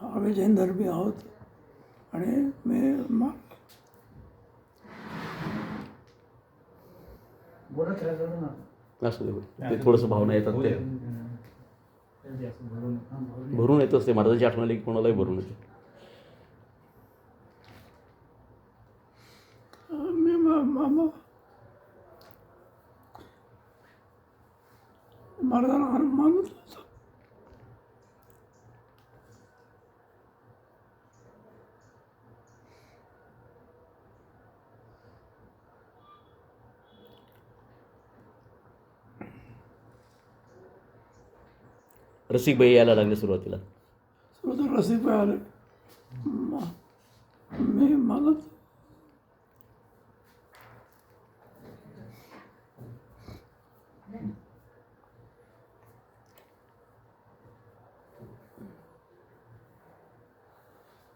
आम्ही जैन धर्मी आहोत आणि मी मा बोलत राहिलं ना. असू दे ते थोडंसं भावना येतात ते. भरून हां, भरून भरून येतच ते महाराजांची आठवण आली की कोणालाही भरून येते. मी मा- मामा महाराजांना मानत रसिकबाई यायला लागले सुरुवातीला सुरुवात रसिक आले मा- मी मानत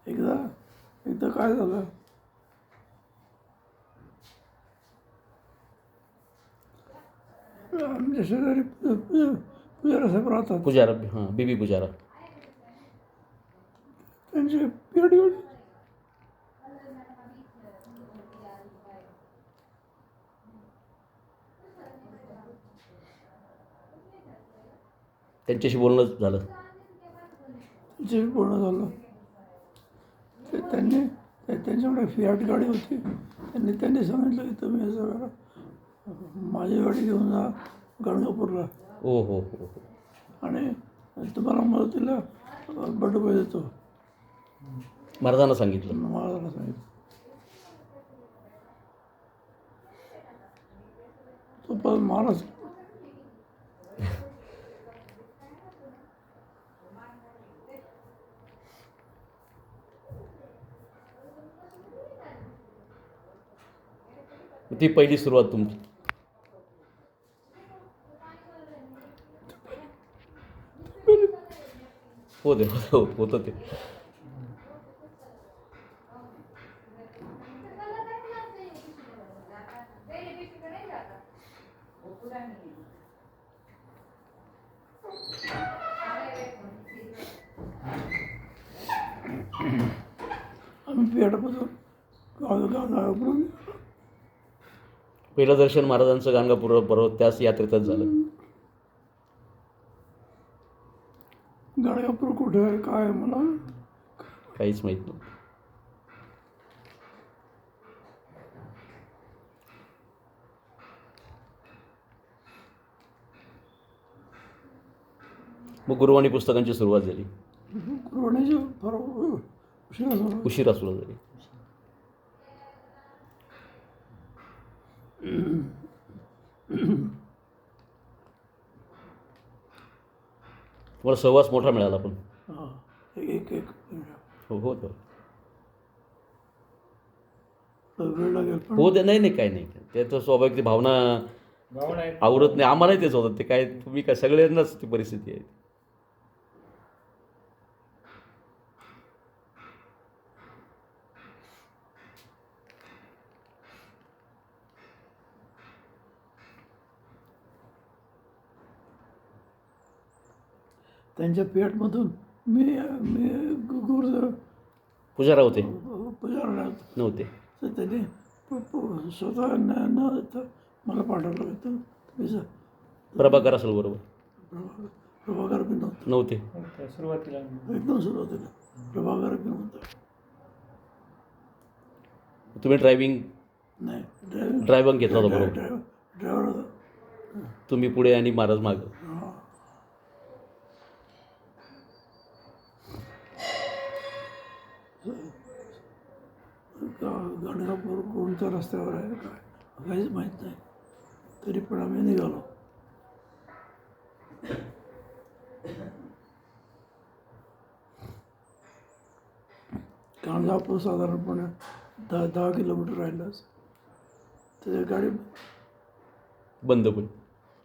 एकदा एकदा काय झालं आमच्या शेजारी पूजा पूजा पुजारा साहेब राहतात. पुजारा हां बीबी पुजारा. त्यांचे पिरियड त्यांच्याशी बोलणं झालं. जे बोलणं झालं. ते त्यांनी त्यांच्याकडे फियाट गाडी होती. त्यांनी त्यांनी सांगितलं की तुम्ही असं करा. माझी गाडी घेऊन जा गणगापूरला. ओ हो हो हो. आणि तुम्हाला मदतीला बटुबा देतो. महाराजांना सांगितलं. महाराजांना सांगितलं. तो पण महाराज. ती पहिली सुरुवात तुमची. हो दे हो होतं ते पहिलं दर्शन महाराजांचं गाणगापूर बरोबर त्याच यात्रेतच झालं. गाणगापूर कुठे आहे? काय मला? काहीच माहीत नव्हतं मग गुरुवाणी पुस्तकांची सुरुवात झाली. गुरुवाण्याचे फार उशिरा झाला उशिरा सुरू झाली. तुम्हाला सहवास मोठा मिळाला पण. हां एक एक हो हो हो. ते नाही नाही काही नाही. ते तर स्वाभाविक ती भावना भावना आहे आवरत नाही. आम्हालाही तेच होतं. ते काय तुम्ही काय सगळ्यांनाच ती परिस्थिती आहे. त्यांच्या पेटमधून मी मी गुरु पुजारा होते. पुजारला नव्हते. तर त्यांनी प- प- स्वतः न न देता मला पाठवलं होतं. मी जा- प्रभाकर असेल बरोबर. प्रभाकर प्रभाकर बी नव्हतं. नव्हते. सुरुवातीला. एकदम सुरुवातीला. प्रभाकर बी नव्हतं. तुम्ही ड्रायव्हिंग नाही ड्रायव्हर ड्रायव्हर घेतला होता बरोबर. ड्रायव्हर ड्रायव्हर होता. तुम्ही पुढे आणि महाराज मागं. गाणगापूर कोणत्या रस्त्यावर आहे काय? काहीच माहीत नाही. तरी पण आम्ही निघालो. गाणगापूर साधारणपणे दहा दहा किलोमीटर राहिलंच. त्याच्या गाडी बंद पण.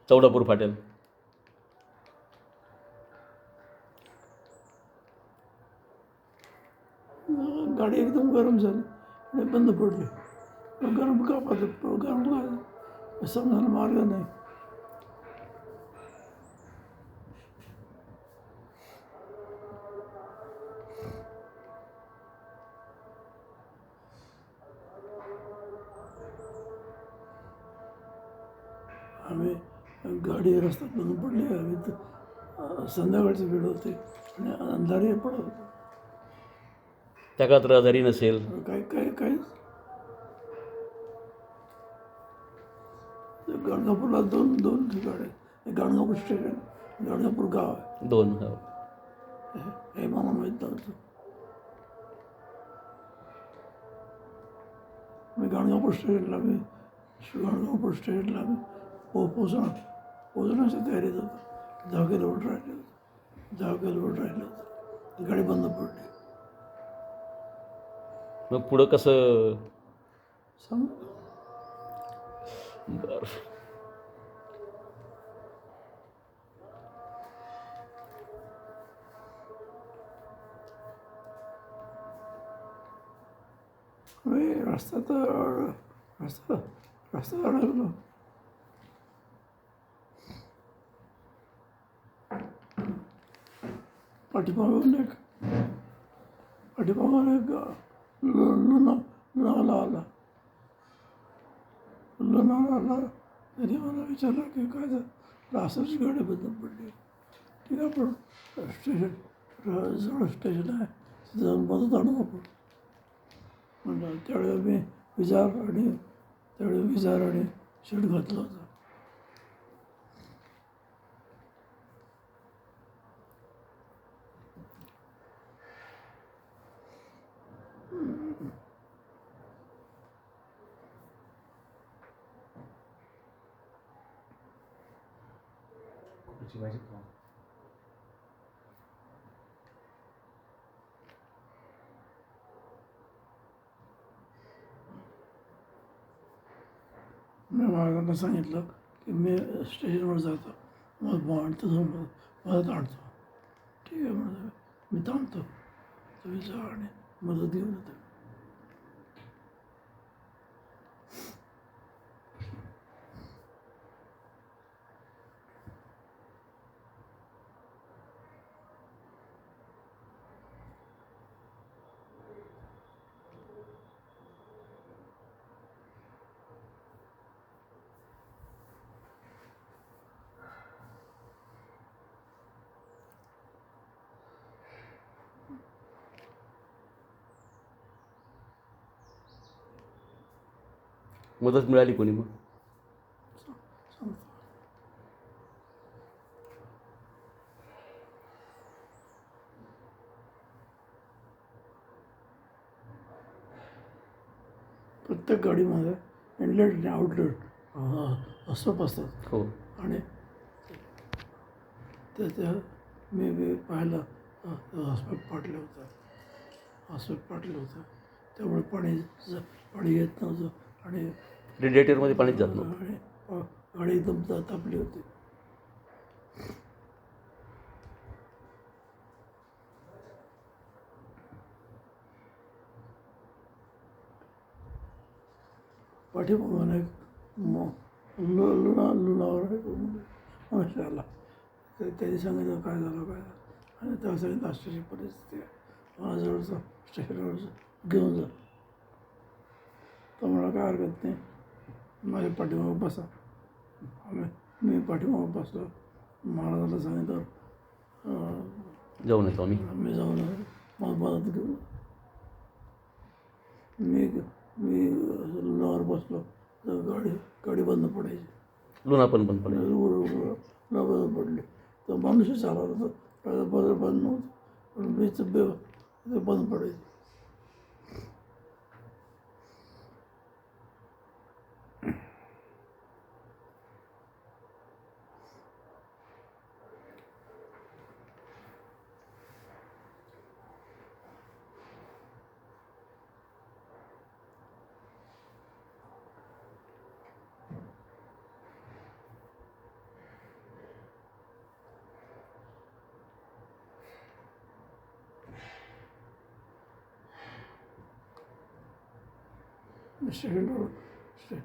चौडापूर फाट्याला. गाडी एकदम गरम झाली. ते बंद पडले. गरम का गरम का समजायला मार्ग नाही. आम्ही गाडी रस्त्यात बंद पडली आम्ही संध्याकाळचे वेळ होते आणि अंधारी पडत होते. त्या काळात रहदारी नसेल. काही काही काही गाणगापूरला दोन दोन ठिकाण एक गाणगापूर स्टेशन गाणगापूर गाव आहे. दोन हो. हे- हे मला माहीत नव्हतं. मी गाणगापूर स्टेशनला मी गाणगापूर स्टेशनला मी पो पोचणार पोचण्याच्या तयारीत होतो. दहा किलोमीटर राहिले. होते दहा किलोमीटर राहिलं. होतं गाडी बंद पडली. मग पुढं कसं सांग बरं मी रस्त्यात रस्ता रस्ता अडकलो पाठीमागून एक पाठीमागून एक लु- लुना लुणाला आला लुणाला आला त्याने मला विचारलं की काय झालं असंच गाडी बंद पडली ठीक आहे पण स्टेशन जवळ स्टेशन आहे जाऊन मदत आणू आपण म्हणलं त्यावेळेला मी विजार आणि त्यावेळी विजार आणि शेड घातलं होतं कोणाची भाजी मी मार्गांना सांगितलं की मी स्टेशनवर जातो मग आणतो तसं मदत आणतो. ठीक आहे म्हणलं. मी थांबतो. तुम्ही जा आणि मदत घेऊन येतो. मदत मिळाली कोणी मग? प्रत्येक गाडीमध्ये इनलेट आणि आउटलेट असं असतात हो. आणि ते त्या मी मी पाहिलं हॉस्पिटल पाटलं होतं. हॉस्पिटल पाटलं होतं. त्यामुळे पाणी पाणी येत नव्हतं. आणि रेडिएटरमध्ये पाणीच जात नव्हतं. आणि एकदम तापली होती. पाठीमागून एक लुणा लुणावर मनुष्य आला. तर त्यांनी सांगितलं काय झालं काय झालं? आणि तेव्हा सांगितलं अशाची परिस्थिती आहे. माझ्याजवळचं स्टेशनवरचं घेऊन जा. तर मला काय हरकत नाही माझ्या पाठीमागं बसा आम्ही मी पाठीमागं बसलो महाराजाला सांगितलं जाऊन येतो आम्ही मी जाऊन. मला मदत घेऊन मी मी लॉवर बसलो तर गाडी गाडी बंद पडायची लुना पण बंद पडेल न बंद पडली तर मनुष्य चालवत होतं बंद बंद नव्हतं पण मीच बे ते बंद पडायची Mr. Lord. Mr.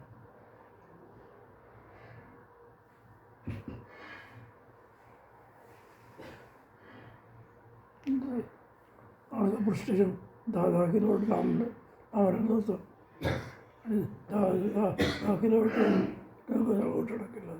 ആളുകൾ പുഷ്ടിച്ചും ദാദാക്കിലോട്ട് കാണുന്നുണ്ട് അവരെന്തോ ദാക്കിലോട്ട് വോട്ടിടക്കില്ല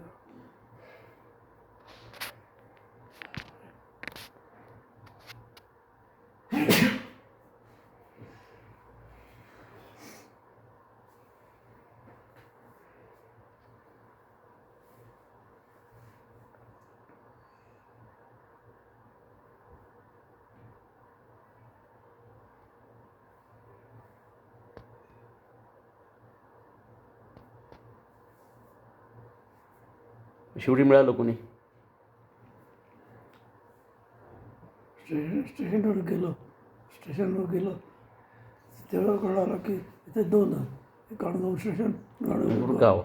शेवटी मिळालं कोणी? स्टेशन स्टेशनवर गेलो. स्टेशनवर गेलो. तेव्हा कळालं की इथे दोन गाणगाव स्टेशन गाणगाव गाव.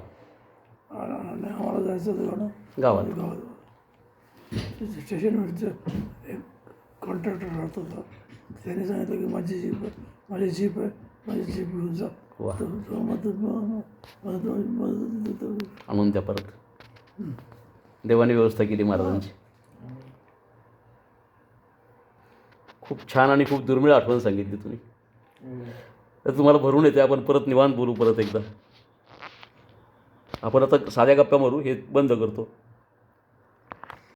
आणि आम्हाला जायचं होतं गाणं गावात. गावात. स्टेशनवरचं एक कॉन्ट्रॅक्टर राहत होता. त्याने सांगितलं की माझी जीप आहे. माझी जीप आहे. माझी जीप घेऊन जा. मदत मदत मदत देतो आणून त्या परत. देवाने व्यवस्था केली महाराजांची. खूप छान आणि खूप दुर्मिळ आठवण सांगितली तुम्ही. तर तुम्हाला भरून येते आपण परत निवांत बोलू परत एकदा. आपण आता साध्या गप्पा मारू हे बंद करतो.